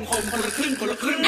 มคนละครึ่งคนละครึ่ง